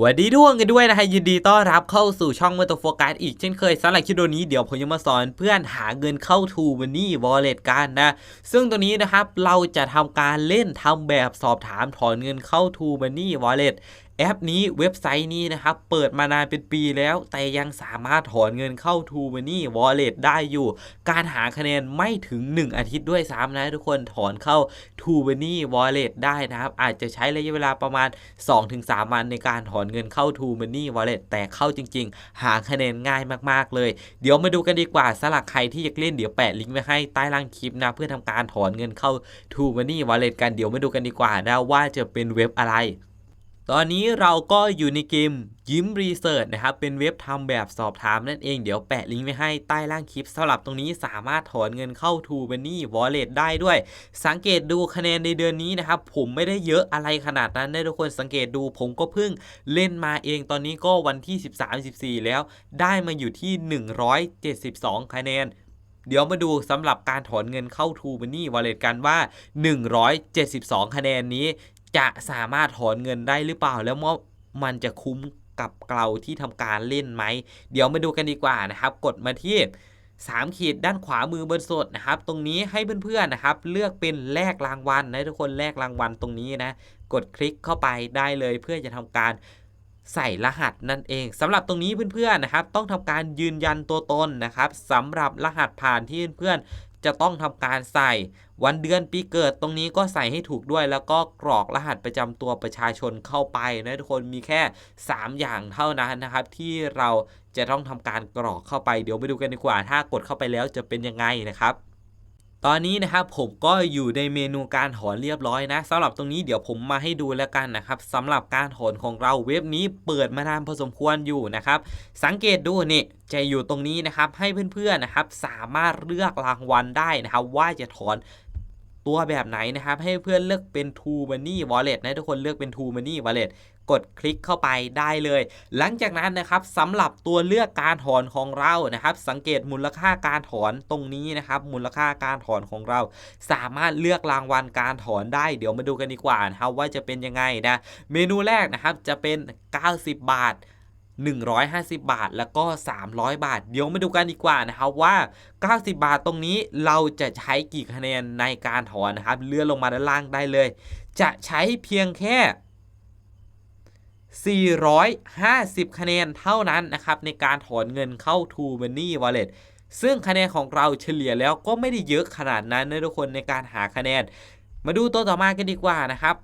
วัสดีทุกคนกันด้วยนะฮะยินดีต้อนรับเข้าสู่ช่องมาตัวโฟกัสอีกเช่นเคยสำหรับคลิปนี้เดี๋ยวผมจะมาสอนเพื่อนหาเงินเข้าทูมันนี่วอลเล็ตกันนะ ซึ่งตัวนี้นะครับเราจะทำการเล่นทำแบบสอบถามถอนเงินเข้าทูมันนี่วอลเล็ต แอปนี้เว็บไซต์นี้นะครับ เปิดมานานเป็นปีแล้ว แต่ยังสามารถถอนเงินเข้า t ูมันนี่วอลเล็ตได้อยู่ การหาคะแนนไม่ถึง 1 อาทิตย์ด้วยซ้ำนะทุกคนถอนเข้า t ูมันนี่วอลเล็ตได้นะครับ อาจจะใช้ระยะเวลาประมาณ 2-3 วันในการถอนเงินเข้า t ูมันนี่วอลเล็ตแต่เข้าจริง ๆ หาคะแนนง่ายมากๆเลย เดี๋ยวมาดูกันดีกว่าสลักใครที่อยากเล่นเดี๋ยวแปะลิงก์ไว้ให้ใต้ล่างคลิปนะเพื่อทำการถอนเงินเข้า t ูมันนี่วอลเล็ตกันเดี๋ยวมาดูกันดีกว่านะว่าจะเป็นเว็บอะไร ตอนนี้เราก็อยู่ในเกมยิ้มรีเสิร์ชนะครับ เป็นเว็บทำแบบสอบถามนั่นเอง เดี๋ยวแปะลิงก์ไว้ให้ใต้ล่างคลิปสำหรับตรงนี้สามารถถอนเงินเข้า t ูบันนี่วอลเล็ตได้ด้วย สังเกตดูคะแนนในเดือนนี้นะครับ ผมไม่ได้เยอะอะไรขนาดนั้นนะทุกคนสังเกตดูผมก็เพิ่งเล่นมาเองตอนนี้ก็วันที่ 13-14 แล้ว ได้มาอยู่ที่ 172 คะแนนเดี๋ยวมาดูสำหรับการถอนเงินเข้า t ูบันนี่วอลเล็ตกันว่า 172 คะแนนนี้ จะสามารถถอนเงินได้หรือเปล่า แล้วว่ามันจะคุ้มกับเราที่ทำการเล่นไหม เดี๋ยวมาดูกันดีกว่านะครับ กดมาที่3ขีดด้านขวามือบนสุดนะครับ ตรงนี้ให้เพื่อนๆนะครับ เลือกเป็นแลกรางวัลนะทุกคนแลกรางวัลตรงนี้นะ กดคลิกเข้าไปได้เลยเพื่อจะทำการใส่รหัสนั่นเองสำหรับตรงนี้เพื่อนๆนะครับ ต้องทำการยืนยันตัวตนนะครับสำหรับรหัสผ่านที่เพื่อน จะต้องทำการใส่ วันเดือนปีเกิดตรงนี้ก็ใส่ให้ถูกด้วย แล้วก็กรอกรหัสประจำตัวประชาชนเข้าไปนะทุกคนมีแค่ 3 อย่างเท่านั้นนะครับ ที่เราจะต้องทำการกรอกเข้าไปเดี๋ยวไปดูกันดีกว่า ถ้ากดเข้าไปแล้วจะเป็นยังไงนะครับ ตอนนี้นะครับผมก็อยู่ในเมนูการถอนเรียบร้อยนะสำหรับตรงนี้เดี๋ยวผมมาให้ดูแล้วกันนะครับสำหรับการถอนของเราเว็บนี้เปิดมานานพอสมควรอยู่นะครับ สังเกตดูนี่จะอยู่ตรงนี้นะครับให้เพื่อนๆนะครับ สามารถเลือกรางวัลได้นะครับว่าจะถอนตัวแบบไหนนะครับ ให้เพื่อนเลือกเป็น True Money Wallet นะทุกคนเลือกเป็น True Money Wallet กดคลิกเข้าไปได้เลย หลังจากนั้นนะครับสำหรับตัวเลือกการถอนของเรานะครับ สังเกตมูลค่าการถอนตรงนี้นะครับ มูลค่าการถอนของเรา สามารถเลือกรางวัลการถอนได้ เดี๋ยวมาดูกันดีกว่านะครับว่าจะเป็นยังไงนะเมนูแรกนะครับจะเป็น 90 บาท150 บาทแล้วก็ 300 บาท เดี๋ยวมาดูกันดีกว่านะครับว่า 90 บาทตรงนี้เราจะใช้กี่คะแนนในการถอนนะครับ เลื่อนลงมาด้านล่างได้เลย จะใช้เพียงแค่ 450 คะแนนเท่านั้นนะครับในการถอนเงินเข้า True Money Wallet ซึ่งคะแนนของเราเฉลี่ยแล้วก็ไม่ได้เยอะขนาดนั้นนะทุกคนในการหาคะแนน มาดูตัวต่อมากันดีกว่านะครับ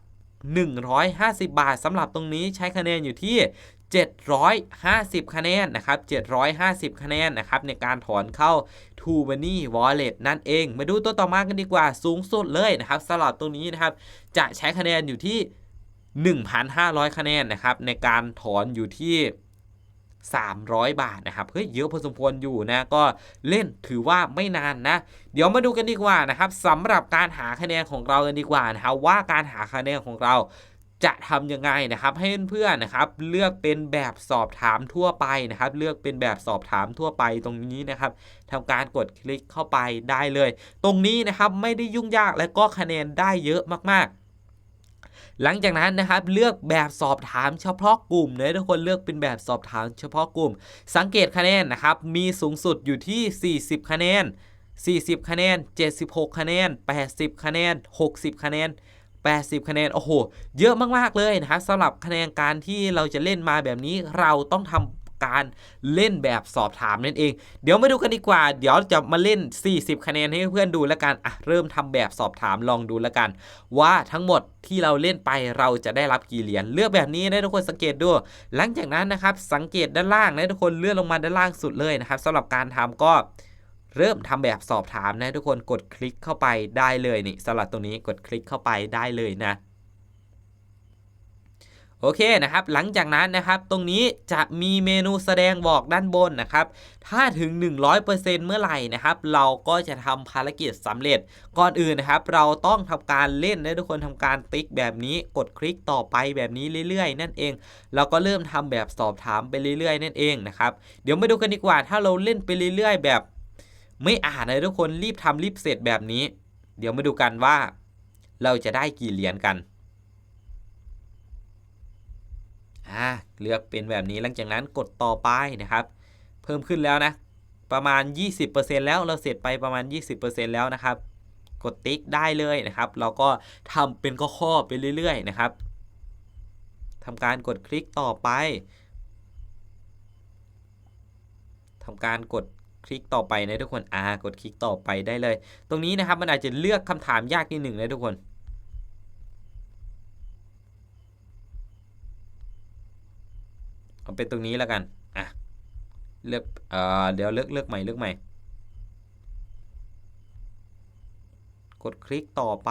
150 บาทสำหรับตรงนี้ใช้คะแนนอยู่ที่ 750 คะแนนนะครับ 750 คะแนนนะครับในการถอนเข้า t ู Money Wallet นั่นเอง มาดูตัวต่อมากันดีกว่าสูงสุดเลยนะครับสำหรับตรงนี้นะครับจะใช้คะแนนอยู่ที่ 1,500 คะแนนนะครับในการถอนอยู่ที่ 300 บาทนะครับเฮ้ยเยอะพอสมควรอยู่นะก็เล่นถือว่าไม่นานนะ เดี๋ยวมาดูกันดีกว่านะครับสำหรับการหาคะแนนของเรากันดีกว่านะครับว่าการหาคะแนนของเราจะทำยังไงนะครับให้เพื่อนๆนะครับ เลือกเป็นแบบสอบถามทั่วไปนะครับ เลือกเป็นแบบสอบถามทั่วไปตรงนี้นะครับทำการกดคลิกเข้าไปได้เลย ตรงนี้นะครับไม่ได้ยุ่งยากและก็คะแนนได้เยอะมากๆ หลังจากนั้นนะครับเลือกแบบสอบถามเฉพาะกลุ่มนะทุกคนเลือกเป็นแบบสอบถามเฉพาะกลุ่ม สังเกตคะแนนนะครับมีสูงสุดอยู่ที่ 40 คะแนน 40 คะแนน 76 คะแนน 80 คะแนน 60 คะแนน80 คะแนน โอ้โห เยอะมาก ๆ เลยนะครับสำหรับคะแนนการที่เราจะเล่นมาแบบนี้ เราต้องทำ การเล่นแบบสอบถามนั่นเอง เดี๋ยวมาดูกันดีกว่า เดี๋ยวจะมาเล่น 40 คะแนนให้เพื่อนดูแล้วกันอะเริ่มทำแบบสอบถามลองดูแล้วกัน ว่าทั้งหมดที่เราเล่นไปเราจะได้รับกี่เหรียญเลือกแบบนี้นะทุกคนสังเกตดู หลังจากนั้นนะครับสังเกตด้านล่างนะทุกคนเลื่อนลงมาด้านล่างสุดเลยนะครับสำหรับการทำก็เริ่มทำแบบสอบถามนะทุกคนกดคลิกเข้าไปได้เลยนี่สำหรับตรงนี้กดคลิกเข้าไปได้เลยนะ โอเคนะครับ หลังจากนั้นนะครับตรงนี้จะมีเมนูแสดงบอกด้านบนนะครับ ถ้าถึง 100%เมื่อไหร่นะครับ เราก็จะทำภารกิจสำเร็จ ก่อนอื่นนะครับ เราต้องทำการเล่นนะทุกคนทำการติ๊กแบบนี้กดคลิกต่อไปแบบนี้เรื่อยๆ นั่นเอง เราก็เริ่มทำแบบสอบถามไปเรื่อยๆ นั่นเองนะครับ เดี๋ยวมาดูกันดีกว่า ถ้าเราเล่นไปเรื่อยๆ แบบ ไม่อ่านเลยทุกคนรีบทำรีบเสร็จแบบนี้ เดี๋ยวมาดูกันว่า เราจะได้กี่เหรียญกัน อ่าเลือกเป็นแบบนี้หลังจากนั้นกดต่อไปนะครับ เพิ่มขึ้นแล้วนะประมาณ 20%แล้วเราเสร็จไปประมาณ 20%แล้วนะครับ กดติ๊กได้เลยนะครับ เราก็ทำเป็นข้อๆไปเรื่อย ๆ นะครับทำการกดคลิกต่อไปทำการกดคลิกต่อไปนะทุกคน อ่า กดคลิกต่อไปได้เลย ตรงนี้นะครับมันอาจจะเลือกคำถามยากนิดหนึ่งนะทุกคน เอาเป็นตรงนี้แล้วกันอะเลือกเอ่อเดี๋ยวเลือกเลือกใหม่เลือกใหม่ กดคลิกต่อไป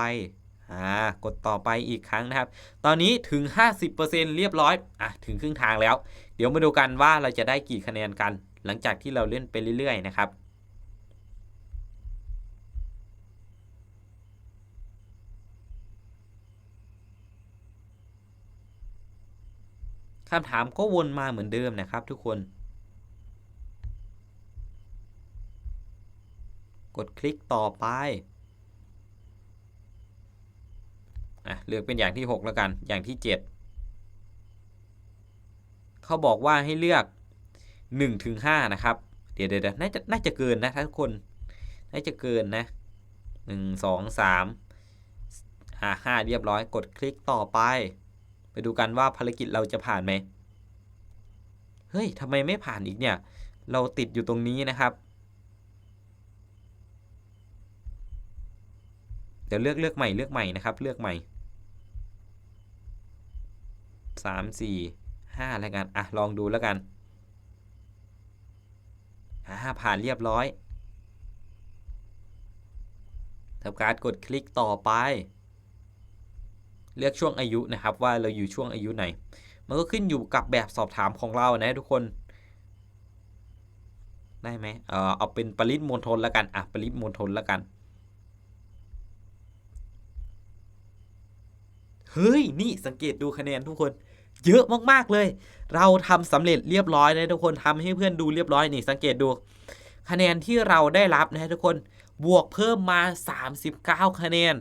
อ่ากดต่อไปอีกครั้งนะครับ ตอนนี้ถึง 50%เรียบร้อยอะถึงครึ่งทางแล้ว เดี๋ยวมาดูกันว่าเราจะได้กี่คะแนนกัน หลังจากที่เราเล่นไปเรื่อยๆนะครับ คำถามก็วนมาเหมือนเดิมนะครับทุกคน กดคลิกต่อไปอะเลือกเป็นอย่างที่ 6 แล้วกัน อย่างที่ 7 เขาบอกว่าให้เลือก1ถึง5นะครับ เดี๋ยวเดี๋ยวน่าจะน่าจะเกินนะทุกคน น่าจะเกินนะ 1 2 3อ่า5เรียบร้อย กดคลิกต่อไป ดูกันว่าภารกิจเราจะผ่านไหมเฮ้ยทำไมไม่ผ่านอีกเนี่ย เราติดอยู่ตรงนี้นะครับ เดี๋ยวเลือกเลือกใหม่เลือกใหม่นะครับ เลือกใหม่สามสี่ห้าแล้วกันอะลองดูแล้วกันอ่าผ่านเรียบร้อยทำการกดคลิกต่อไป เลือกช่วงอายุนะครับ ว่าเราอยู่ช่วงอายุไหน มันก็ขึ้นอยู่กับแบบสอบถามของเรานะทุกคนได้ไหมเออเอาเป็นปริมณฑลแล้วกันอะปริมณฑลแล้วกันเฮ้ย นี่สังเกตดูคะแนนทุกคน เยอะมากๆเลย เราทำสำเร็จเรียบร้อยนะทุกคนทำให้เพื่อนดูเรียบร้อยนี่สังเกตดู คะแนนที่เราได้รับนะทุกคนบวกเพิ่มมา 39 คะแนน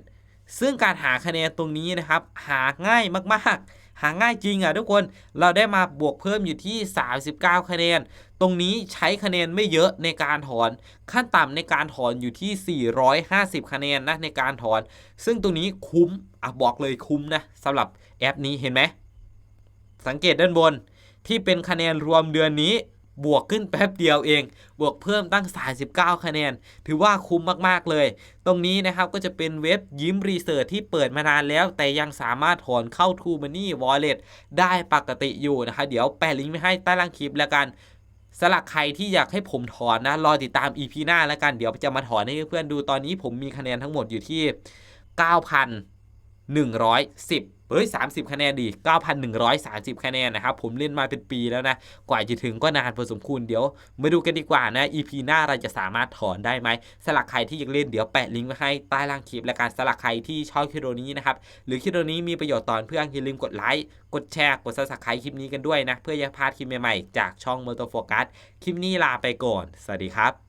ซึ่งการหาคะแนนตรงนี้นะครับ หาง่ายมากๆ หาง่ายจริงอะทุกคนเราได้มาบวกเพิ่มอยู่ที่ 39 คะแนน ตรงนี้ใช้คะแนนไม่เยอะในการถอน ขั้นต่ำในการถอนอยู่ที่ 450 คะแนนนะในการถอน ซึ่งตรงนี้คุ้มอะบอกเลยคุ้มนะสำหรับแอปนี้เห็นไหมสังเกตด้านบนที่เป็นคะแนนรวมเดือนนี้ บวกขึ้นแป๊บเดียวเอง บวกเพิ่มตั้ง 39 คะแนน ถือว่าคุ้มมาก ๆ เลย ตรงนี้นะครับก็จะเป็นเว็บยิ้มรีเสิร์ชที่เปิดมานานแล้ว แต่ยังสามารถถอนเข้า True Money Wallet ได้ปกติอยู่นะคะ เดี๋ยวแปะลิงก์ไว้ให้ใต้ล่างคลิปแล้วกันสำหรับใครที่อยากให้ผมถอนนะ รอติดตาม EP หน้าแล้วกัน เดี๋ยวจะมาถอนให้เพื่อนดูตอนนี้ผมมีคะแนนทั้งหมดอยู่ที่ 110เฮ้ย30 คะแนนดี 9,130 คะแนนนะครับ ผมเล่นมาเป็นปีแล้วนะ กว่าจะถึงก็นานพอสมควร เดี๋ยวมาดูกันดีกว่านะ EP หน้าเราจะสามารถถอนได้ไหมสลักใครที่อยากเล่นเดี๋ยวแปะลิงก์ไว้ให้ใต้ล่างคลิป และการสลักใครที่ชอบคลิปวิดีโอนี้นะครับ หรือคลิปวิดีโอนี้มีประโยชน์ตอนเพื่อนอย่าลืมกดไลค์ กดแชร์ กดซับสไครต์คลิปนี้กันด้วยนะ เพื่ออย่าพลาดคลิปใหม่ๆจากช่อง m o t o Focus คลิปนี้ลาไปก่อน สวัสดีครับ